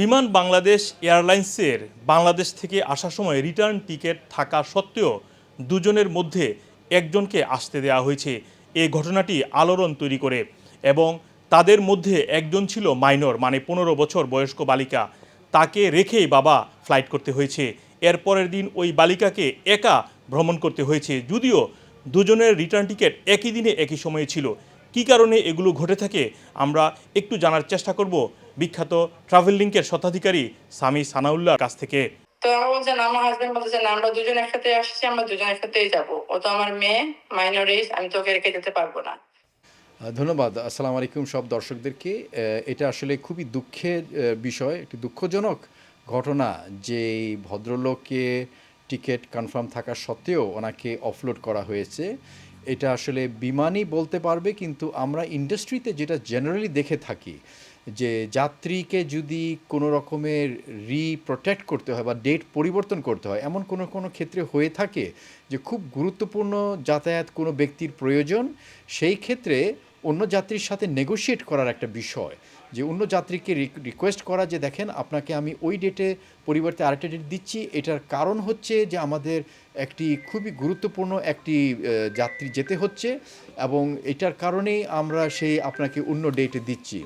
বিমান বাংলাদেশ এয়ারলাইন্সের বাংলাদেশ থেকে আসার সময় রিটার্ন টিকিট থাকা সত্ত্বেও দুজনের মধ্যে একজনকে আসতে দেওয়া হয়েছে। এই ঘটনাটি আলোড়ন তৈরি করে এবং তাদের মধ্যে একজন ছিল মাইনর মানে পনেরো বছর বয়স্ক বালিকা। তাকে রেখেই বাবা ফ্লাইট করতে হয়েছে। এর পরের দিন ওই বালিকাকে একা ভ্রমণ করতে হয়েছে। যদিও দুজনের রিটার্ন টিকিট একই দিনে একই সময়ে ছিল। কী কারণে এগুলো ঘটে থাকে আমরা একটু জানার চেষ্টা করব বিখ্যাত ট্রাভেল লিঙ্কের শতাধিকারী সামি সানাউল্লাহর কাছ থেকে। তো আমার বলছেন আমার হাজবেন্ড বলতেছে না আমরা দুজন একসাথে আসছি আমরা দুজন একসাথেই যাব। ও তো আমার মেয়ে মাইনর এজ আমি তোকে রেখে যেতে পারব না। ধন্যবাদ। আসসালামু আলাইকুম সব দর্শকদেরকে। এটা আসলে খুবই দুঃখের বিষয় একটি দুঃখজনক ঘটনা যে এই ভদ্রলোককে টিকিট কনফার্ম থাকা সত্ত্বেও ওনাকে অফলোড করা হয়েছে। এটা আসলে বিমানই বলতে পারবে, কিন্তু আমরা ইন্ডাস্ট্রিতে যেটা জেনারেলি দেখে থাকি, যে যাত্রীকে যদি কোনো রকমের রিপ্রোটেক্ট করতে হয় বা ডেট পরিবর্তন করতে হয়, এমন কোনো কোনো ক্ষেত্রে হয়ে থাকে যে খুব গুরুত্বপূর্ণ যাতায়াত কোনো ব্যক্তির প্রয়োজন, সেই ক্ষেত্রে অন্য যাত্রীর সাথে নেগোশিয়েট করার একটা বিষয়। যে অন্য যাত্রীকে রিকোয়েস্ট করা যে দেখেন, আপনাকে আমি ওই ডেটে পরিবর্তে আরেকটা ডেট দিচ্ছি। এটার কারণ হচ্ছে যে আমাদের একটি খুবই গুরুত্বপূর্ণ একটি যাত্রী যেতে হচ্ছে এবং এটার কারণেই আমরা সেই আপনাকে অন্য ডেটে দিচ্ছি।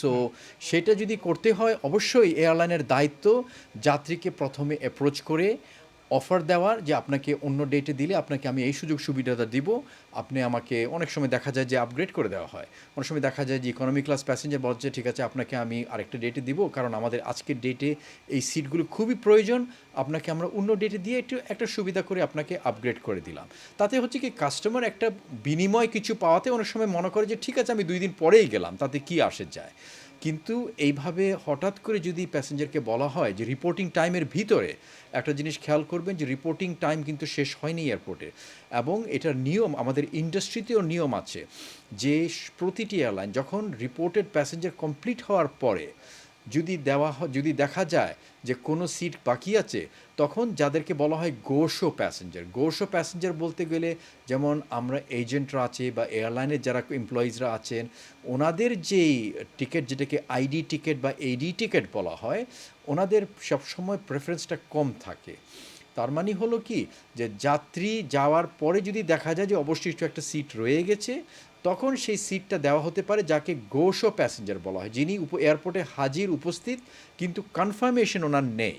সো সেটা যদি করতে হয়, অবশ্যই এয়ারলাইনের দায়িত্ব যাত্রীকে প্রথমে অ্যাপ্রোচ করে অফার দেওয়ার যে আপনাকে অন্য ডেটে দিলে আপনাকে আমি এই সুযোগ সুবিধাটা দিব। আপনি আমাকে অনেক সময় দেখা যায় যে আপগ্রেড করে দেওয়া হয়। অনেক সময় দেখা যায় যে ইকোনমি ক্লাস প্যাসেঞ্জার বলছে ঠিক আছে, আপনাকে আমি আরেকটা ডেটে দিব কারণ আমাদের আজকের ডেটে এই সিটগুলো খুবই প্রয়োজন। আপনাকে আমরা অন্য ডেটে দিয়ে একটু, একটা সুবিধা করে আপনাকে আপগ্রেড করে দিলাম। তাতে হচ্ছে কি কাস্টমার একটা বিনিময় কিছু পাওয়াতে অনেক সময় মনে করে যে, ঠিক আছে, আমি দুই দিন পরেই গেলাম, তাতে কি আসে যায়? কিন্তু এইভাবে হঠাৎ করে যদি প্যাসেঞ্জারকে বলা হয় যে রিপোর্টিং টাইমের ভিতরে, একটা জিনিস খেয়াল করবেন যে রিপোর্টিং টাইম কিন্তু শেষ হয়নি এয়ারপোর্টে এবং এটার নিয়ম, আমাদের ইন্ডাস্ট্রিতেও নিয়ম আছে যে প্রতিটি এয়ারলাইন যখন রিপোর্টেড প্যাসেঞ্জার কমপ্লিট হওয়ার পরে যদি দেওয়া যদি দেখা যায় যে কোনো সিট বাকি আছে, তখন যাদেরকে বলা হয় গোশো প্যাসেঞ্জার। গোশো প্যাসেঞ্জার বলতে গেলে যেমন আমরা এজেন্টরা আছে বা এয়ারলাইনের যারা এমপ্লয়িজরা আছেন, ওনাদের যেই টিকিট যেটাকে আইডি টিকিট বা এডি টিকিট বলা হয়, ওনাদের সবসময় প্রেফারেন্সটা কম থাকে। তার মানে হলো কি যে যাত্রী যাওয়ার পরে যদি দেখা যায় যে অবশিষ্ট একটা সিট রয়ে গেছে, তখন সেই সিটটা দেওয়া হতে পারে যাকে গোশো প্যাসেঞ্জার বলা হয়, যিনি উপ এয়ারপোর্টে হাজির উপস্থিত, কিন্তু কনফার্মেশন ওনার নেই,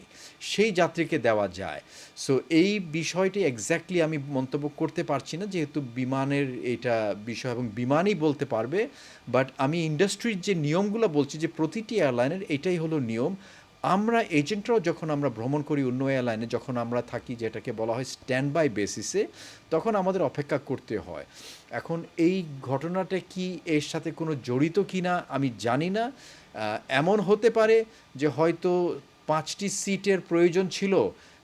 সেই যাত্রীকে দেওয়া যায়। সো এই বিষয়টি এক্স্যাক্টলি আমি মন্তব্য করতে পারছি না, যেহেতু বিমানের এটা বিষয় এবং বিমানই বলতে পারবে বাট আমি ইন্ডাস্ট্রির যে নিয়মগুলো বলছি, যে প্রতিটি এয়ারলাইনের এটাই হলো নিয়ম আমরা এজেন্টরাও যখন আমরা ভ্রমণ করি অন্য এয়ারলাইনে যখন আমরা থাকি যেটাকে বলা হয় স্ট্যান্ড বাই বেসিসে তখন আমাদের অপেক্ষা করতে হয়। এখন এই ঘটনাটা কি এর সাথে কোনো জড়িত কি না আমি জানি না। এমন হতে পারে যে হয়তো পাঁচটি সিটের প্রয়োজন ছিল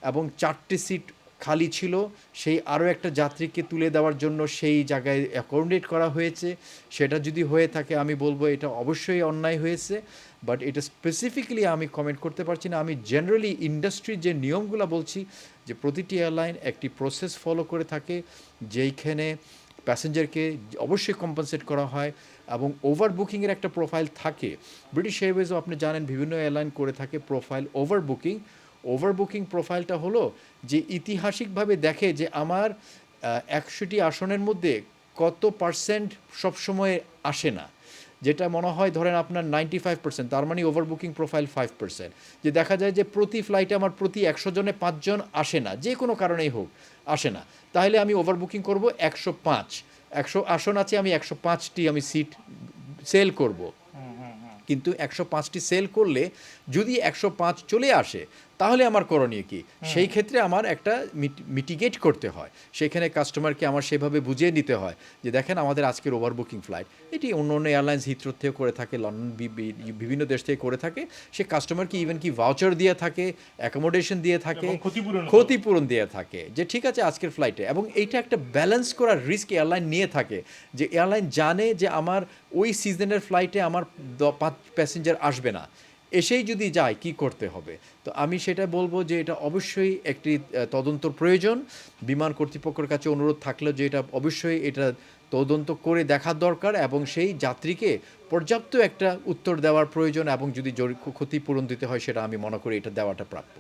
এবং চারটি সিট খালি ছিল, সেই আরও একটা যাত্রীকে তুলে দেওয়ার জন্য সেই জায়গায় অ্যাকোমোডেট করা হয়েছে। সেটা যদি হয়ে থাকে, আমি বলব এটা অবশ্যই অন্যায় হয়েছে বাট এটা স্পেসিফিক্যালি আমি কমেন্ট করতে পারছি না। আমি জেনারেলি ইন্ডাস্ট্রির যে নিয়মগুলো বলছি, যে প্রতিটি এয়ারলাইন একটি প্রসেস ফলো করে থাকে, যেইখানে প্যাসেঞ্জারকে অবশ্যই কম্পেনসেট করা হয় এবং ওভার বুকিংয়ের একটা প্রোফাইল থাকে। ব্রিটিশ এয়ারওয়েজও আপনি জানেন, বিভিন্ন এয়ারলাইন করে থাকে profile over booking over booking প্রোফাইলটা হলো যে ইতিহাসিকভাবে দেখে যে আমার একশোটি আসনের মধ্যে কত পার্সেন্ট সবসময় আসে না। যেটা মনে হয় ধরেন আপনার নাইনটি ফাইভ পার্সেন্ট তার মানে over booking profile five percent যে দেখা যায় যে প্রতি ফ্লাইটে আমার প্রতি একশো জনে পাঁচজন আসে না যে কোনো কারণেই হোক আসে না। তাহলে আমি ওভার বুকিং করব একশো পাঁচ। একশো আসন আছে আমি একশো পাঁচটি আমি সিট সেল করব। কিন্তু একশো পাঁচটি সেল করলে যদি একশো পাঁচ চলে আসে তাহলে আমার করণীয় কি? সেই ক্ষেত্রে আমার একটা মিটিগেট করতে হয়। সেখানে কাস্টমারকে আমার সেভাবে বুঝিয়ে নিতে হয় যে দেখেন আমাদের আজকের ওভার বুকিং ফ্লাইট এটি অন্য অন্য এয়ারলাইন্স হিথ্রো থেকে করে থাকে লন্ডন বিভিন্ন দেশ থেকে করে থাকে। সে কাস্টমারকে ইভেন কি ভাউচার দিয়ে থাকে অ্যাকোমোডেশন দিয়ে থাকে ক্ষতিপূরণ দিয়ে থাকে যে ঠিক আছে আজকের ফ্লাইটে এবং এইটা একটা ব্যালেন্স করার রিস্ক এয়ারলাইন নিয়ে থাকে যে এয়ারলাইন জানে যে আমার ওই সিজনের ফ্লাইটে আমার প্যাসেঞ্জার আসবে না। এসেই যদি যায়, কি করতে হবে? তো আমি সেটা বলব যে এটা অবশ্যই একটি তদন্ত প্রয়োজন। বিমান কর্তৃপক্ষের কাছে অনুরোধ থাকলেও যে এটা অবশ্যই এটা তদন্ত করে দেখার দরকার এবং সেই যাত্রীকে পর্যাপ্ত একটা উত্তর দেওয়ার প্রয়োজন এবং যদি ক্ষতিপূরণ দিতে হয়, সেটা আমি মনে করি এটা দেওয়াটা প্রাপ্য।